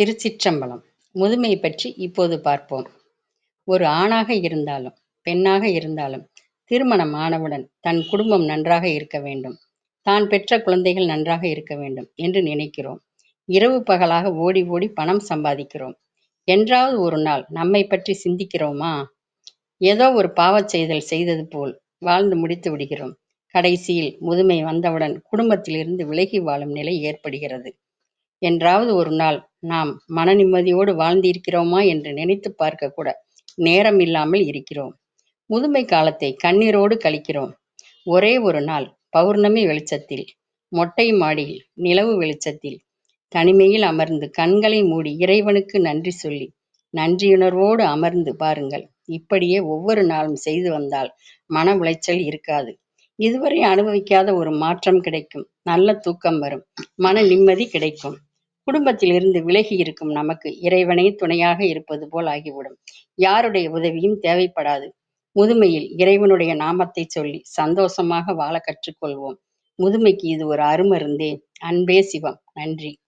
திருச்சிற்றம்பலம். முதுமை பற்றி இப்போது பார்ப்போம். ஒரு ஆணாக இருந்தாலும் பெண்ணாக இருந்தாலும் திருமணம் ஆனவுடன் தன் குடும்பம் நன்றாக இருக்க வேண்டும். தான் பெற்ற குழந்தைகள் நன்றாக இருக்க வேண்டும் என்று நினைக்கிறோம். இரவு பகலாக ஓடி ஓடி பணம் சம்பாதிக்கிறோம். என்றாவது ஒரு நாள் நம்மை பற்றி சிந்திக்கிறோமா? ஏதோ ஒரு பாவச் செய்தல் செய்தது போல் வாழ்ந்து முடித்து விடுகிறோம். கடைசியில் முதுமை வந்தவுடன் குடும்பத்திலிருந்து விலகி வாழும் நிலை ஏற்படுகிறது. என்றாவது ஒரு நாள் நாம் மன நிம்மதியோடு வாழ்ந்திருக்கிறோமா என்று நினைத்து பார்க்க கூட நேரம் இல்லாமல் இருக்கிறோம். முதுமை காலத்தை கண்ணீரோடு கழிக்கிறோம். ஒரே ஒரு நாள் பௌர்ணமி வெளிச்சத்தில் மொட்டை மாடியில் நிலவு வெளிச்சத்தில் தனிமையில் அமர்ந்து கண்களை மூடி இறைவனுக்கு நன்றி சொல்லி நன்றியுணர்வோடு அமர்ந்து பாருங்கள். இப்படியே ஒவ்வொரு நாளும் செய்து வந்தால் மன உளைச்சல் இருக்காது. இதுவரை அனுபவிக்காத ஒரு மாற்றம் கிடைக்கும். நல்ல தூக்கம் வரும். மன நிம்மதி கிடைக்கும். குடும்பத்தில் இருந்து விலகி இருக்கும் நமக்கு இறைவனே துணையாக இருப்பது போல் ஆகிவிடும். யாருடைய உதவியும் தேவைப்படாது. முதுமையில் இறைவனுடைய நாமத்தை சொல்லி சந்தோஷமாக வாழ கற்றுக்கொள்வோம். முதுமைக்கு இது ஒரு அருமருந்தே. அன்பே சிவம். நன்றி.